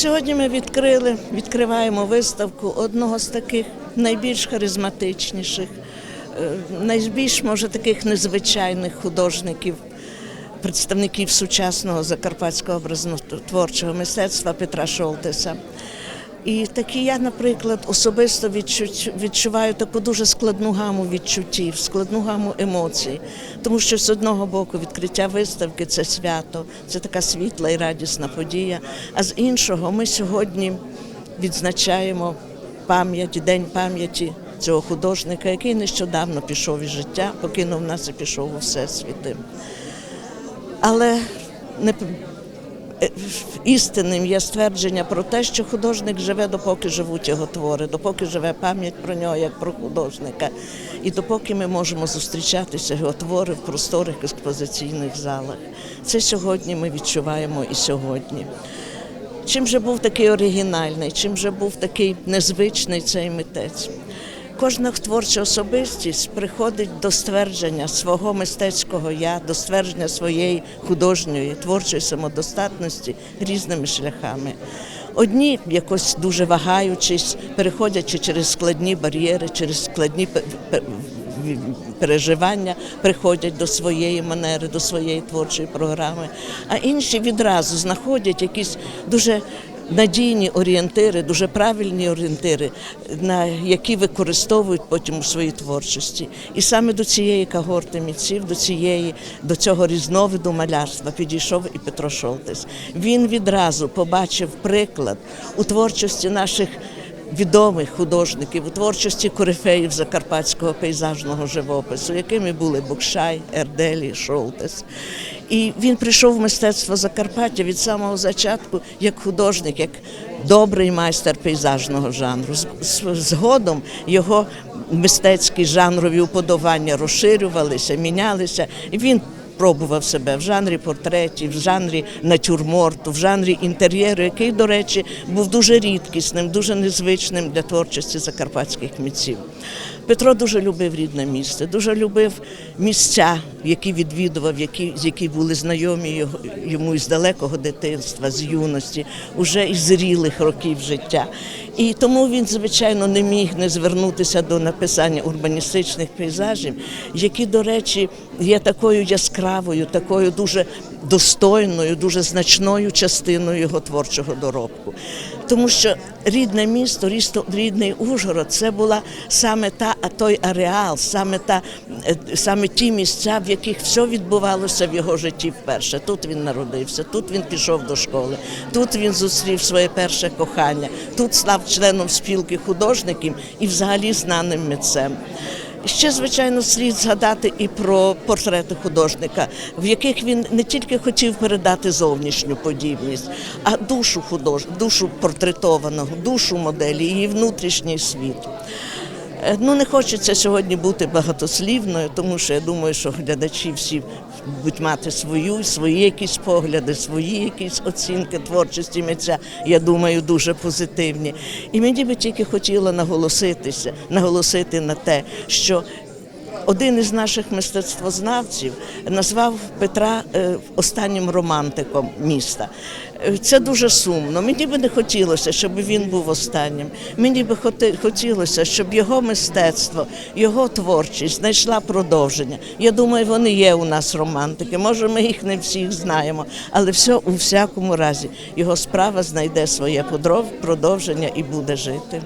сьогодні ми відкрили, відкриваємо виставку одного з таких найбільш харизматичніших, е, найбільш може таких незвичайних художників, представників сучасного закарпатського образнотворчого мистецтва Петра Шолтеса. І такі я, наприклад, особисто відчуваю таку дуже складну гаму відчуттів, складну гаму емоцій. Тому що з одного боку відкриття виставки це свято, це така світла і радісна подія. А з іншого, ми сьогодні відзначаємо пам'ять, день пам'яті цього художника, який нещодавно пішов із життя, покинув нас і пішов у всесвіти. Але не істинним є ствердження про те, що художник живе, допоки живуть його твори, допоки живе пам'ять про нього як про художника, і допоки ми можемо зустрічатися його твори в просторих експозиційних залах. Це сьогодні ми відчуваємо і сьогодні. Чим же був такий оригінальний, чим же був такий незвичний цей митець? Кожна творча особистість приходить до ствердження свого мистецького я, до ствердження своєї художньої творчої самодостатності різними шляхами. Одні якось дуже вагаючись, переходячи через складні бар'єри, через складні пе- пе- переживання, приходять до своєї манери, до своєї творчої програми, а інші відразу знаходять якісь дуже надійні орієнтири, дуже правильні орієнтири, на які використовують потім у своїй творчості. І саме до цієї когорти митців, до цієї, до цього різновиду малярства підійшов і Петро Шолтес. Він відразу побачив приклад у творчості наших відомих художників у творчості корифеїв закарпатського пейзажного живопису, якими були Букшай, Ерделі, Шолтес. І він прийшов в мистецтво Закарпаття від самого зачатку як художник, як добрий майстер пейзажного жанру. Згодом його мистецькі жанрові уподобання розширювалися, мінялися. І він пробував себе в жанрі портретів, в жанрі натюрморту, в жанрі інтер'єру, який, до речі, був дуже рідкісним, дуже незвичним для творчості закарпатських митців. Петро дуже любив рідне місце, дуже любив місця, які відвідував, які, з які були знайомі йому із далекого дитинства, з юності, уже із зрілих років життя. І тому він, звичайно, не міг не звернутися до написання урбаністичних пейзажів, які, до речі, є такою яскравою, такою дуже достойною, дуже значною частиною його творчого доробку. Тому що рідне місто, рідний Ужгород, це була саме та той ареал, саме та е, саме ті місця, в яких все відбувалося в його житті вперше. Тут він народився, тут він пішов до школи, тут він зустрів своє перше кохання, тут став членом спілки художників і взагалі знаним митцем. Ще, звичайно, слід згадати і про портрети художника, в яких він не тільки хотів передати зовнішню подібність, а душу худож... душу портретованого, душу моделі, її внутрішній світ. Е, Ну, не хочеться сьогодні бути багатослівною, тому що я думаю, що глядачі всі будуть мати свою, свої якісь погляди, свої якісь оцінки творчості митця, я думаю, дуже позитивні. І мені би тільки хотіло наголоситися, наголосити на те, що один із наших мистецтвознавців назвав Петра е, останнім романтиком міста. Е, Це дуже сумно. Мені би не хотілося, щоб він був останнім. Мені би хотілося, щоб його мистецтво, його творчість знайшла продовження. Я думаю, вони є у нас романтики. Може, ми їх не всіх знаємо, але все у всякому разі його справа знайде своє продовження і буде жити.